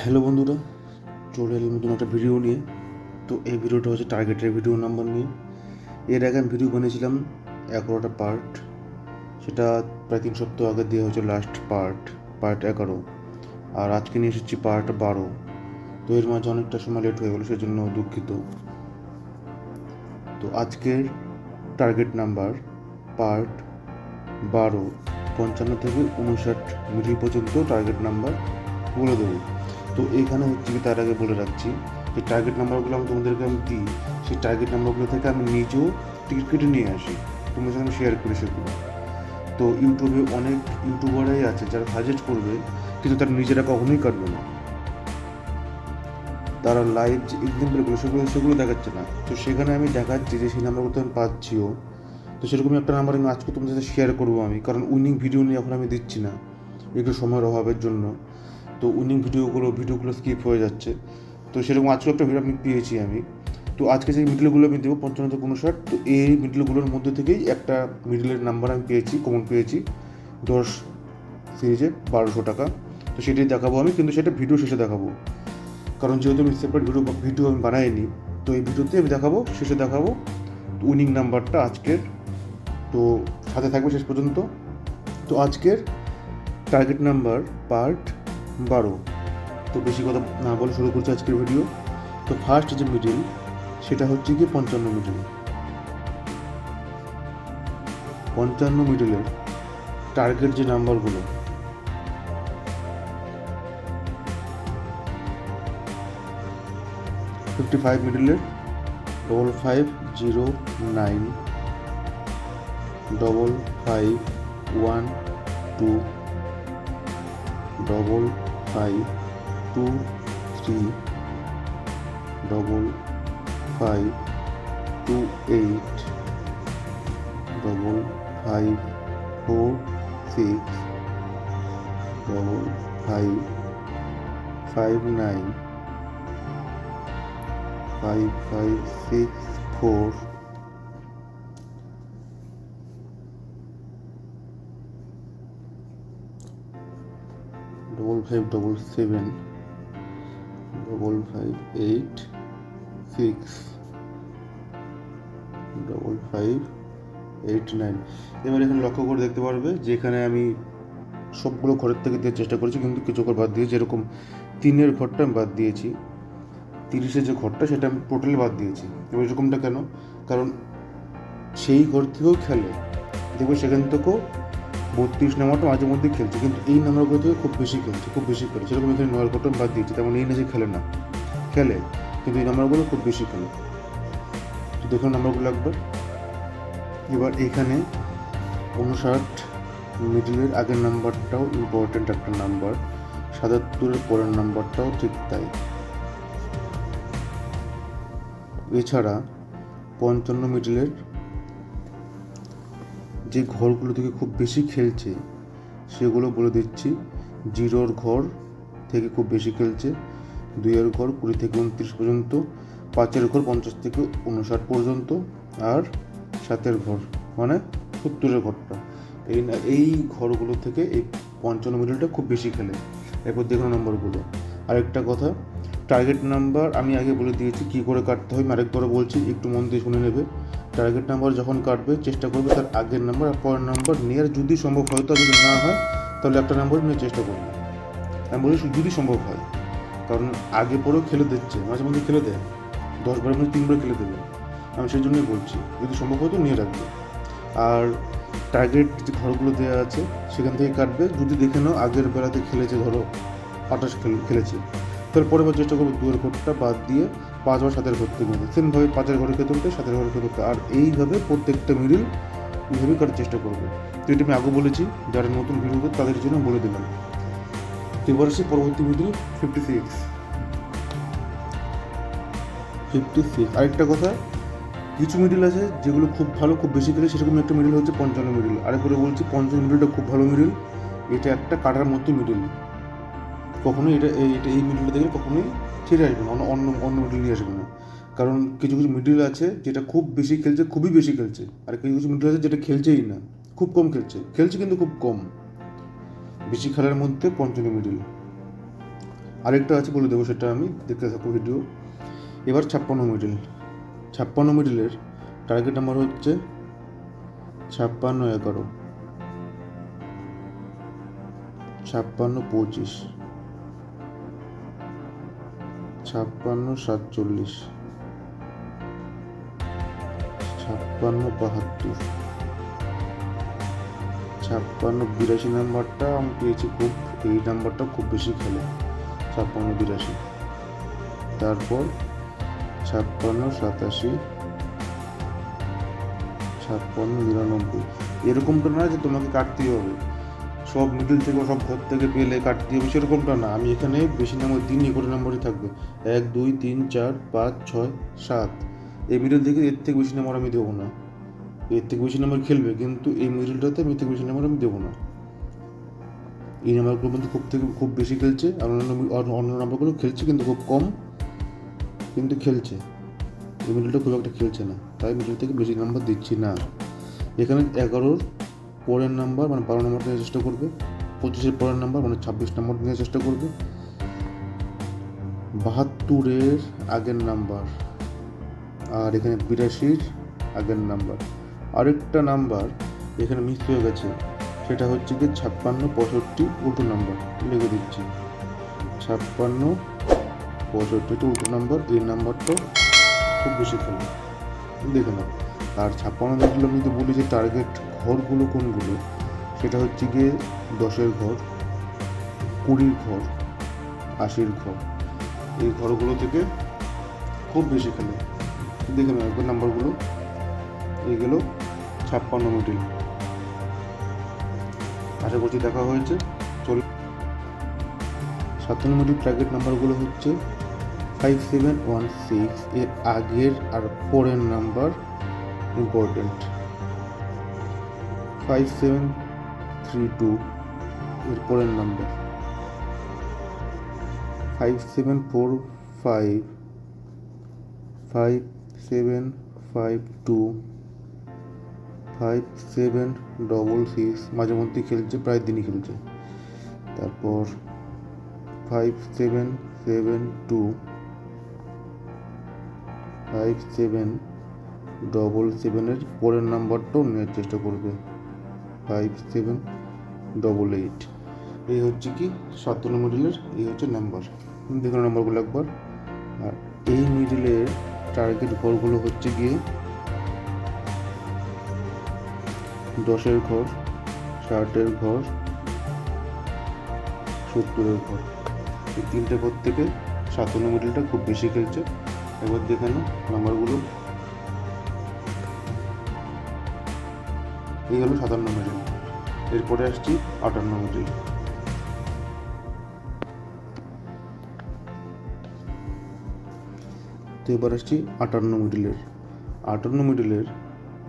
Hello বন্ধুরা, চলে এলাম নতুন একটা ভিডিও নিয়ে। তো এই ভিডিওটা হচ্ছে টার্গেটের ভিডিও নাম্বার নিয়ে। এর আগে আমি ভিডিও বানিয়েছিলাম এগারোটা পার্ট সেটা প্রায় তিন সপ্তাহ আগে দেওয়া হয়েছে লাস্ট পার্ট পার্ট এগারো। আর আজকে নিয়ে এসেছি পার্ট বারো। তো এর মাঝে অনেকটা সময় লেট হয়ে গেলো, সেজন্য দুঃখিত। তো আজকের টার্গেট নাম্বার পার্ট বারো। পঞ্চান্ন থেকে উনষাট মিডিল পর্যন্ত টার্গেট নাম্বার বলে দেবো। তো এখানে হচ্ছে কি তার আগে বলে রাখছি যে টার্গেট নাম্বারগুলো আমি তোমাদেরকে আমি দিই। সেই টার্গেট নাম্বারগুলো থেকে আমি নিজেও টিকিট কেটে নিয়ে আসি। তোমাদের সাথে আমি শেয়ার করি সেগুলো তো ইউটিউবে অনেক ইউটিউবারাই আছে যারা সাজেস্ট করবে, কিন্তু তারা নিজেরা কখনোই কাটবে না। তারা লাইভ যে এক্সাম্পলগুলো সেগুলো সেগুলো দেখাচ্ছে না। তো সেখানে আমি দেখাচ্ছি যে সেই নাম্বারগুলো তো আমি পাচ্ছিও। তো সেরকমই একটা নাম্বার আমি আজকে তোমাদের সাথে শেয়ার করব আমি, কারণ উইনিং ভিডিও নিয়ে এখন আমি দিচ্ছি না। একটু সময়ের অভাবের জন্য। তো উইনিং ভিডিওগুলো ভিডিওগুলো স্কিপ হয়ে যাচ্ছে। তো সেরকম আজকে একটা ভিডিও আমি পেয়েছি আমি। তো আজকে সেই মিডলগুলো আমি দেবো পঞ্চান্ন থেকে উনষাট তো এই মিডলগুলোর মধ্যে থেকেই একটা মিডলের নাম্বার আমি পেয়েছি কমন পেয়েছি। দশ সিরিজে বারোশো টাকা। তো সেটাই দেখাবো আমি, কিন্তু সেটা ভিডিও শেষে দেখাবো। কারণ যেহেতু আমি সেপারেট ভিডিও ভিডিও আমি বানাইনি, তো এই ভিডিওতে আমি দেখাবো, শেষে দেখাবো। উইনিং নাম্বারটা আজকের। তো সাথে থাকবে শেষ পর্যন্ত। তো আজকের টার্গেট নাম্বার পার্ট বারো। তো বেশি কথা না বলে শুরু করছি আজকের ভিডিও তো ফার্স্ট যে মিডিল সেটা হচ্ছে কি পঞ্চান্ন মিডিল পঞ্চান্ন মিডিলের টার্গেট যে নাম্বারগুলো fifty five মিডিলের double five zero nine double five one two double five two three double five two eight double five four six double five five nine five five six four five double seven double five eight six double five eight nine এবার এখানে লক্ষ্য করে দেখতে পারবে যেখানে আমি সবগুলো ঘরের থেকে দেওয়ার চেষ্টা করেছি, কিন্তু কিছু ঘর বাদ দিয়েছি যেরকম তিনের ঘরটা আমি বাদ দিয়েছি, তিরিশের যে ঘরটা সেটা আমি টোটালি বাদ দিয়েছি। এবার এরকমটা কেন? কারণ সেই ঘর থেকেও খেলে, দেখবে সেখান থেকেও বত্রিশ নাম্বারটা মাঝে মধ্যে খেলছে, কিন্তু এই নাম্বারগুলো থেকে খুব বেশি খেলছে, খুব বেশি খেলে সেরকম এখানে ঘরটা আমি বাদ দিয়েছে, তেমন এই না যে খেলে না। খেলে, কিন্তু এই নাম্বারগুলো খুব বেশি খেলে। তো দেখুন নাম্বারগুলো একবার। এবার এখানে উনষাট মিডিলের আগের নাম্বারটাও ইম্পর্ট্যান্ট একটা নাম্বার, সাতাত্তরের পরের নাম্বারটাও ঠিক তাই। এছাড়া পঞ্চান্ন মিডিলের যে ঘরগুলো থেকে খুব বেশি খেলছে, সেগুলো বলে দিচ্ছি। জিরোর ঘর থেকে খুব বেশি খেলছে, দুইয়ের ঘর কুড়ি থেকে উনত্রিশ পর্যন্ত, পাঁচের ঘর পঞ্চাশ থেকে উনষাট পর্যন্ত, আর সাতের ঘর মানে সত্তরের ঘরটা এই না, এই ঘরগুলো থেকে এই পঞ্চান্ন মিডিলটা খুব বেশি খেলে। এরপর দেখুন নম্বরগুলো। আরেকটা কথা টার্গেট নাম্বার আমি আগে বলে দিয়েছি, কী করে কাটতে হয়, আমি আরেকবারও বলছি, একটু মন দিয়ে শুনে নেবে। টার্গেট নাম্বার যখন কাটবে, চেষ্টা করবে তার আগের নাম্বার আর পরের নাম্বার নেওয়ার যদি সম্ভব হয় তো যদি না হয়, তাহলে একটা নাম্বার নিয়ে চেষ্টা করবে আমি বলি যদি সম্ভব হয়, কারণ আগে পরেও খেলে দিচ্ছে, মাঝে মধ্যে খেলে দেয়। দশ বারের মধ্যে তিনবার খেলে দেবে। আমি সেই জন্যই বলছি, যদি সম্ভব হয় তো নিয়ে রাখবে। আর টার্গেট যে ঘরগুলো দেওয়া আছে, সেখান থেকে কাটবে। যদি দেখে নাও আগের বেলাতে খেলেছে, ধরো আঠাশ খেলেছে, তাহলে পরের বার চেষ্টা করবে দুয়ের ঘরটা বাদ দিয়ে পাঁচ বা সাতের ঘর থেকে নিতে সেমভাবে পাঁচের ঘরে খেতে হতে সাতের ঘরে খেতে হতে আর এইভাবে প্রত্যেকটা মিডিল এইভাবেই করার চেষ্টা করবে। তো এটা আমি আগে বলেছি, যারা নতুন ভিডিও তাদের জন্য বলে দিলাম। তো এবার আসি পরবর্তী middle fifty six fifty six আরেকটা কথা, কিছু মিডিল আছে যেগুলো খুব ভালো, খুব বেশি খেলে সেরকম একটা মিডিল হচ্ছে পঞ্চান্ন মিডিল। আরেকবারে বলছি, পঞ্চান্ন মিডিলটা খুব ভালো মিডিল। এটা একটা কাটার মতো মিডিল। কখনোই এটা এটা এই মিডিলটা দেখলে কখনোই ছেড়ে আসবে না অন্য অন্য অন্য মিডিল নিয়ে আসবে না। কারণ কিছু কিছু মিডিল আছে যেটা খুব বেশি খেলছে, খুবই বেশি খেলছে। আর কিছু কিছু মিডিল আছে যেটা খেলছেই না, খুব কম খেলছে। খেলছে কিন্তু খুব কম। বেশি খেলার মধ্যে পঞ্চমী মিডিল আরেকটা আছে বলে দেবো সেটা আমি, দেখতে থাকব ভিডিও এবার ছাপ্পান্ন মিডিল ছাপ্পান্ন মিডিলের টার্গেট নাম্বার হচ্ছে ছাপ্পান্ন এগারো। ছাপ্পান্ন পঁচিশ। ছাপ্পান্ন সাতচল্লিশ। ছাপ্পান্ন বাহাত্তর। ছাপ্পান্ন বিরাশি নাম্বারটা আমি পেয়েছি খুব, এই নাম্বারটা খুব বেশি খেলে, ছাপ্পান্ন বিরাশি। তারপর ছাপ্পান্ন সাতাশি, ছাপ্পান্ন নিরানব্বই। এরকমটা না যে তোমাকে কাটতেই হবে। সব মিডল থেকে সব ঘর থেকে পেলে কাটতে হবে, সেরকমটা না। আমি এখানে বেশি নাম্বার তিন এগারো নম্বরই থাকবে। এক, দুই, তিন, চার, পাঁচ, ছয়, সাত। এই মিডল থেকে এর থেকে বেশি নাম্বার আমি দেবো না। এর থেকে বেশি নাম্বার খেলবে, কিন্তু এই মিডলটাতে আমি এর থেকে বেশি নাম্বার আমি দেবো না। এই নাম্বারগুলো কিন্তু খুব থেকে, খুব বেশি খেলছে। আর অন্য অন্য নাম্বারগুলো খেলছে কিন্তু খুব কম, কিন্তু খেলছে। এই মিডলটা খুব একটা খেলছে না। তাই মিডল থেকে বেশি নাম্বার দিচ্ছি না। এখানে এগারোর পরের নাম্বার মানে বারো নম্বর নেওয়ার চেষ্টা করবে, পঁচিশের পরের নাম্বার মানে ছাব্বিশ নম্বর নেওয়ার চেষ্টা করবে। বাহাত্তরের আগের নাম্বার আর এখানে বিরাশির আগের নাম্বার। আরেকটা নাম্বার এখানে মিস হয়ে গেছে, সেটা হচ্ছে কি ছাপ্পান্ন, পঁয়ষট্টি, উল্টো নাম্বার লিখে দিচ্ছি। ছাপ্পান্ন পঁয়ষট্টিটা উল্টো নাম্বার, এই নাম্বারটা খুব বেশি খেলে। দেখে নাও। আর ছাপ্পান্ন মিডল আমি যদি বলি যে টার্গেট ঘরগুলো কোনগুলো, সেটা হচ্ছে গিয়ে দশের ঘর, কুড়ির ঘর, আশির ঘর। এই ঘরগুলো থেকে খুব বেশি খেলে। দেখে নাও, একবার নাম্বারগুলো। এইগুলো ছাপ্পান্ন মিডিল আশা করছি দেখা হয়েছে। চল সাতান্ন মিডিল টার্গেট নাম্বারগুলো হচ্ছে ফাইভ সেভেন ওয়ান সিক্স এর আগের আর পরের number. Important five seven three two এর পরের number five seven four five five seven five two five seven double six মাঝে মধ্যে খেলছে, প্রায় দিনই খেলছে। তারপর five seven seven two five seven double সেভেনের পরের নাম্বারটাও নেওয়ার চেষ্টা করবে। ফাইভ সেভেন ডবল এইট এই হচ্ছে কি সাতান্ন মিডিলের এই হচ্ছে নাম্বার দেখুন নাম্বারগুলো একবার। আর এই মিডিলের টার্গেট ঘরগুলো হচ্ছে গিয়ে দশের ঘর, ষাটের ঘর, সত্তরের ঘর। এই তিনটে ঘর থেকে সাতান্ন মিডিলটা খুব বেশি খেলছে। এবার দেখে নাও নাম্বারগুলো এই হলো সাতান্ন মিডিল এরপরে আসছি আটান্ন মিডিল তো এবার আসছি আটান্ন মিডিলের। আটান্ন মিডিলের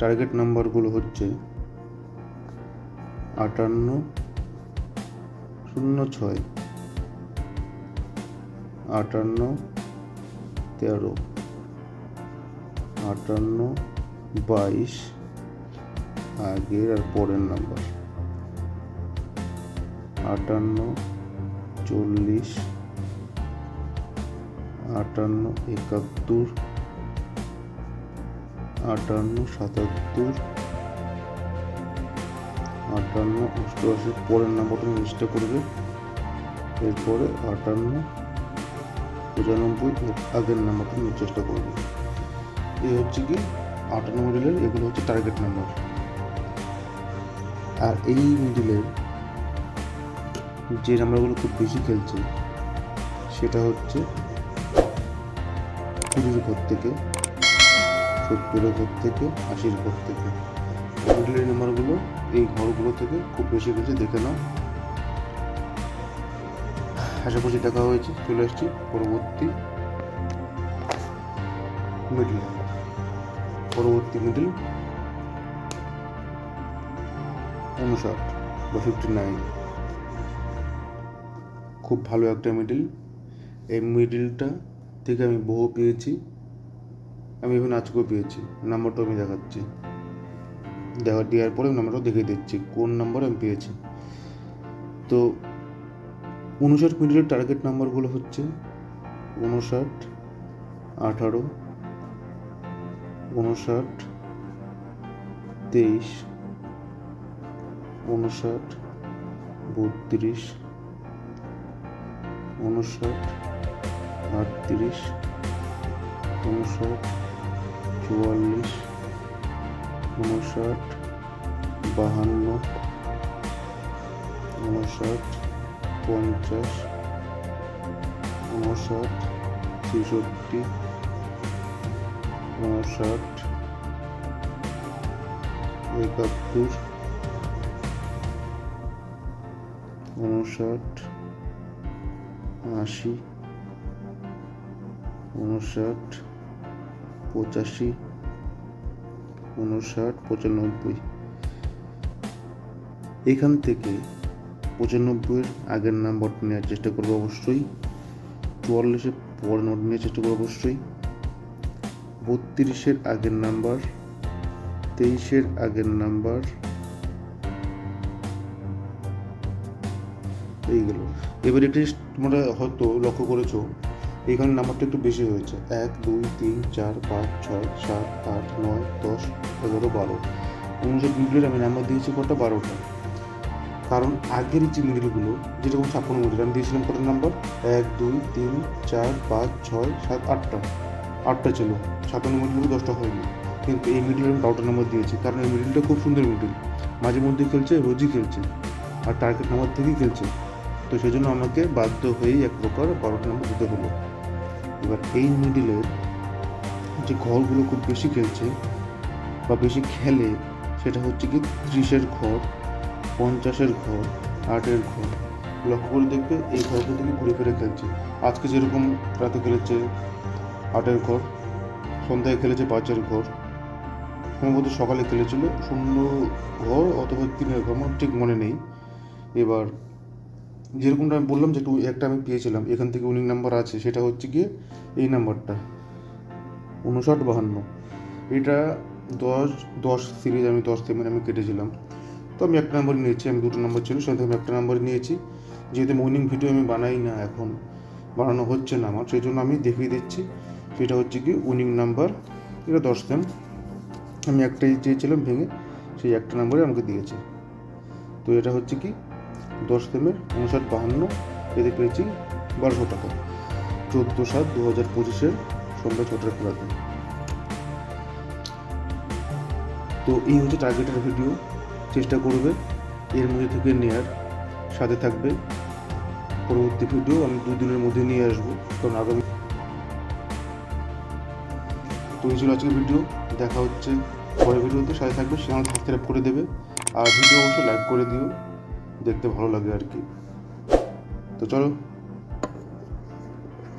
টার্গেট নাম্বারগুলো হচ্ছে আটান্ন শূন্য ছয়, আটান্ন তেরো, আটান্ন বাইশ আগের আর পরের নাম্বার আটান্ন, চল্লিশ, আটান্ন, একাত্তর, আটান্ন, সাতাত্তর, আটান্ন, অষ্টআশি, পরের নাম্বারটা চেষ্টা করবে। এরপরে আটান্ন, পঁচানব্বই আগের নাম্বারটা চেষ্টা করবে। এই হচ্ছে কি, আটান্ন মিডিলের এগুলো হচ্ছে টার্গেট নাম্বার আর এই মিডিলের যে নাম্বারগুলো খুব বেশি খেলছে, সেটা হচ্ছে কুড়ির ঘর থেকে সত্তরের ঘর থেকে আশির ঘর থেকে মিডিলের নাম্বারগুলো এই ঘরগুলো থেকে খুব বেশি বেশি দেখে নাও। আশা করছি দেখা হয়েছে, চলে আসছি পরবর্তী মিডিল পরবর্তী মিডিল উনষাট বা ফিফটি নাইন খুব ভালো একটা মিডিল এই মিডিলটা থেকে আমি বহু পেয়েছি। আমি এখানে আজকেও পেয়েছি। নাম্বারটা আমি দেখাচ্ছি। দেখা দেওয়ার পরে নাম্বারটাও দেখিয়ে দিচ্ছি। কোন নাম্বার আমি পেয়েছি। তো উনষাট মিডিলের টার্গেট নাম্বারগুলো হচ্ছে উনষাট, আঠারো, উনষাট, তেইশ উনষাট বত্রিশ উনষাট আটত্রিশ উনষাট চুয়াল্লিশ উনষাট বাহান্ন উনষাট পঞ্চাশ উনষাট ছেষট্টি উনষাট একাত্তর উনষাট, আশি, উনষাট, পঁচাশি, উনষাট, পঁচানব্বই। এখান থেকে পঁচানব্বইয়ের আগের নাম্বারটা নেওয়ার চেষ্টা করব অবশ্যই। চুয়াল্লিশের পর নোট নেওয়ার চেষ্টা করব অবশ্যই। বত্রিশের আগের নাম্বার তেইশের আগের নাম্বার এইগুলো এবার একটি তোমরা হয়তো লক্ষ্য করেছ, এখানে নাম্বারটা একটু বেশি হয়েছে। এক, দুই, তিন, চার, পাঁচ, ছয়, সাত, আট, নয়, দশ, এগারো, বারো। উনষাট মিডিলের আমি নাম্বার দিয়েছি কটা? বারোটা। কারণ আগের যে মিডিলগুলো যেরকম ছাপ্পান্ন মিডিল আমি দিয়েছিলাম কটা নাম্বার এক, দুই, তিন, চার, পাঁচ, ছয়, সাত, আটটা। আটটা ছিল। সাতান্ন মিডিল দশটা হয়নি। কিন্তু এই মিডিল আমি বারোটা নাম্বার দিয়েছি। কারণ এই মিডিলটা খুব সুন্দর মিডিল মাঝে মধ্যে খেলছে, রোজই খেলছে। আর টার্গেট নাম্বার থেকেই খেলছে। তো সেই জন্য আমাকে বাধ্য হয়েই এক প্রকার বারোটা নাম্বার দিতে হলো। এবার এই মিডিলের যে ঘরগুলো খুব বেশি খেলছে বা বেশি খেলে, সেটা হচ্ছে কি ত্রিশের ঘর, পঞ্চাশের ঘর আটের ঘর। লক্ষ্য করে দেখবে এই ঘরগুলো থেকে ঘুরে ফিরে খেলছে। আজকে যেরকম রাতে খেলেছে আটের ঘর, সন্ধ্যায় খেলেছে পাঁচের ঘর, সম্ভবত সকালে খেলেছিল, শূন্য ঘর অথবা তিনের ঘর, আমার ঠিক মনে নেই। এবার যেরকমটা আমি বললাম যে টু একটা আমি পেয়েছিলাম, এখান থেকে উনিং নাম্বার আছে, সেটা হচ্ছে গিয়ে এই নাম্বারটা উনষাট বাহান্ন। এটা দশ দশ সিরিজ আমি, দশ সেমের আমি কেটেছিলাম। তো আমি একটা নাম্বার নিয়েছি, আমি দুটো নাম্বার ছিল, সেখান থেকে আমি একটা নাম্বার নিয়েছি। যেহেতু উইনিং ভিডিও আমি বানাই না এখন, বানানো হচ্ছে না আমার সেই জন্য আমি দেখিয়ে দিচ্ছি। সেটা হচ্ছে কি উইনিং নাম্বার এটা দশ সেম আমি একটাই চেয়েছিলাম ভেঙে, সেই একটা নাম্বারে আমাকে দিয়েছে। তো এটা হচ্ছে কি দশ সেমের উনষাট বাহান্ন এতে পেয়েছি বারোশো টাকা। চোদ্দ সাত দু হাজার পঁচিশের সন্ধ্যা ছটার খেলাতে তো এই হচ্ছে টার্গেটের ভিডিও চেষ্টা করবে এর মধ্যে থেকে নেয়ার। সাথে থাকবে পরবর্তী ভিডিও আমি দুদিনের মধ্যে নিয়ে আসব, কারণ আগামী তো এই ছিল আজকের ভিডিও দেখা হচ্ছে পরের ভিডিওতে সাথে থাকবে চ্যানেল সাবস্ক্রাইব করে দেবে। আর ভিডিও অবশ্যই লাইক করে দিও। দেখতে ভালো লাগে আর কি। তো চলো।